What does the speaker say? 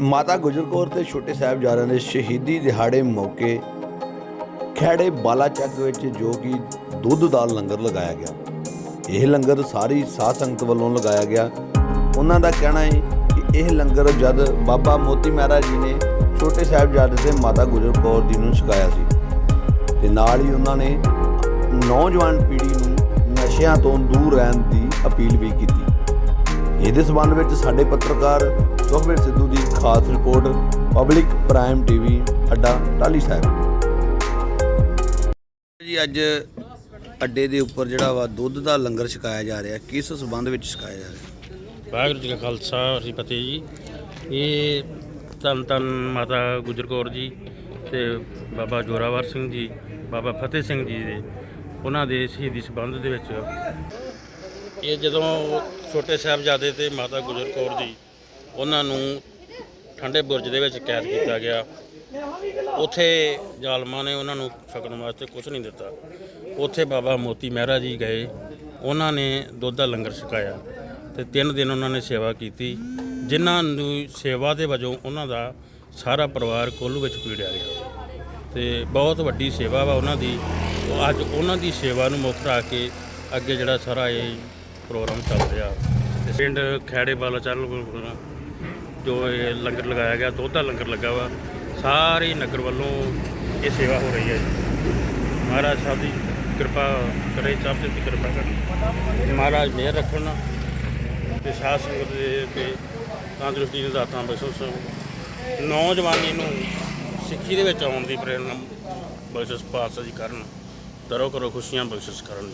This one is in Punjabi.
ਮਾਤਾ ਗੁਜਰ ਕੌਰ ਤੇ ਛੋਟੇ ਸਾਹਿਬਜ਼ਾਦਿਆਂ ਦੇ ਸ਼ਹੀਦੀ ਦਿਹਾੜੇ ਮੌਕੇ ਖੈੜੇ ਬਾਲਾਚੱਕ ਵਿੱਚ ਜੋ ਕਿ ਦੁੱਧ ਦਾ ਲੰਗਰ ਲਗਾਇਆ ਗਿਆ। ਇਹ ਲੰਗਰ ਸਾਰੀ ਸਾਧ ਸੰਗਤ ਵੱਲੋਂ ਲਗਾਇਆ ਗਿਆ। ਉਹਨਾਂ ਦਾ ਕਹਿਣਾ ਹੈ ਕਿ ਇਹ ਲੰਗਰ ਜਦ ਬਾਬਾ ਮੋਤੀ ਮਹਾਰਾਜ ਜੀ ਨੇ ਛੋਟੇ ਸਾਹਿਬਜ਼ਾਦੇ ਤੇ ਮਾਤਾ ਗੁਜਰ ਕੌਰ ਜੀ ਨੂੰ ਛਕਾਇਆ ਸੀ ਤੇ ਨਾਲ ਹੀ ਉਹਨਾਂ ਨੇ ਨੌਜਵਾਨ ਪੀੜ੍ਹੀ ਨੂੰ ਨਸ਼ਿਆਂ ਤੋਂ ਦੂਰ ਰਹਿਣ ਦੀ ਅਪੀਲ ਵੀ ਕੀਤੀ। ਇਹਦੇ ਸਬੰਧ ਵਿੱਚ ਸਾਡੇ ਪੱਤਰਕਾਰ ਸੁਖਬੀਰ ਸਿੱਧੂ ਦੀ ਖਾਸ ਰਿਪੋਰਟ ਪਬਲਿਕ ਪ੍ਰਾਈਮ ਟੀਵੀ ਅੱਡਾ ਟਾਲੀ ਸਾਹਿਬ। ਜੀ ਅੱਜ ਅੱਡੇ ਦੇ ਉੱਪਰ ਜਿਹੜਾ ਵਾ ਦੁੱਧ ਦਾ ਲੰਗਰ ਛਕਾਇਆ ਜਾ ਰਿਹਾ ਕਿਸ ਸਬੰਧ ਵਿੱਚ ਛਕਾਇਆ ਜਾ ਰਿਹਾ? ਵਾਹਿਗੁਰੂ ਜੀ ਕਾ ਖਾਲਸਾ ਸ੍ਰੀ ਫਤਿਹ ਜੀ। ਇਹ ਧੰਨ ਧੰਨ ਮਾਤਾ ਗੁਜਰ ਕੌਰ ਜੀ ਤੇ ਬਾਬਾ ਜੋਰਾਵਰ ਸਿੰਘ ਜੀ ਬਾਬਾ ਫਤਿਹ ਸਿੰਘ ਜੀ ਦੇ ਉਹਨਾਂ ਦੇ ਸ਼ਹੀਦੀ ਸਬੰਧ ਦੇ ਵਿੱਚ। ਇਹ ਜਦੋਂ ਛੋਟੇ ਸਾਹਿਬਜ਼ਾਦੇ ਤੇ ਮਾਤਾ ਗੁਜਰ ਕੌਰ ਜੀ ਉਹਨਾਂ ਨੂੰ ਠੰਡੇ ਬੁਰਜ ਦੇ ਵਿੱਚ ਕੈਦ ਕੀਤਾ ਗਿਆ। ਉੱਥੇ ਜ਼ਾਲਮਾਂ ਨੇ ਉਹਨਾਂ ਨੂੰ ਛਕਣ ਵਾਸਤੇ ਕੁਝ ਨਹੀਂ ਦਿੱਤਾ। ਉੱਥੇ ਬਾਬਾ ਮੋਤੀ ਮਹਿਰਾ ਜੀ ਗਏ। ਉਹਨਾਂ ਨੇ ਦੁੱਧ ਦਾ ਲੰਗਰ ਛਕਾਇਆ ਤੇ ਤਿੰਨ ਦਿਨ ਉਹਨਾਂ ਨੇ ਸੇਵਾ ਕੀਤੀ। ਜਿਨ੍ਹਾਂ ਨੂੰ ਸੇਵਾ ਦੇ ਵਜੋਂ ਉਹਨਾਂ ਦਾ ਸਾਰਾ ਪਰਿਵਾਰ ਕੋਲੂ ਵਿੱਚ ਪੀੜਿਆ ਗਿਆ। ਤੇ ਬਹੁਤ ਵੱਡੀ ਸੇਵਾ ਵਾ ਉਹਨਾਂ ਦੀ। ਅੱਜ ਉਹਨਾਂ ਦੀ ਸੇਵਾ ਨੂੰ ਮੁੱਖ ਰੱਖ ਕੇ ਅੱਗੇ ਜਿਹੜਾ ਸਾਰਾ ਇਹ ਪ੍ਰੋਗਰਾਮ ਚੱਲ ਰਿਹਾ। ਤੇ ਪਿੰਡ ਖੈੜੇ ਵਾਲਾ ਚੱਲ ਜੋ ਇਹ ਲੰਗਰ ਲਗਾਇਆ ਗਿਆ, ਦੁੱਧ ਦਾ ਲੰਗਰ ਲੱਗਾ ਵਾ, ਸਾਰੇ ਨਗਰ ਵੱਲੋਂ ਇਹ ਸੇਵਾ ਹੋ ਰਹੀ ਹੈ ਜੀ। ਮਹਾਰਾਜ ਸਾਹਿਬ ਦੀ ਕਿਰਪਾ ਕਰੇ, ਸਭ ਤੇ ਕਿਰਪਾ ਕਰੇ। ਮਹਾਰਾਜ ਮਿਹਰ ਰੱਖਣ ਤੇ ਸਾਧ ਸੰਗਤ ਦੇ ਤੇ ਤੰਦਰੁਸਤੀ ਦੇ ਦਾਤਾਂ ਬਖਸ਼ੋ ਨੌਜਵਾਨੀ ਨੂੰ ਸਿੱਖੀ ਦੇ ਵਿੱਚ ਆਉਣ ਦੀ ਪ੍ਰੇਰਨਾ ਬਖਸ਼ਿਸ਼ ਪਾਤਸ਼ਾਹ ਜੀ ਕਰਨ। ਦਰੋ ਕਰੋ ਖੁਸ਼ੀਆਂ ਬਖਸ਼ਿਸ਼ ਕਰਨ।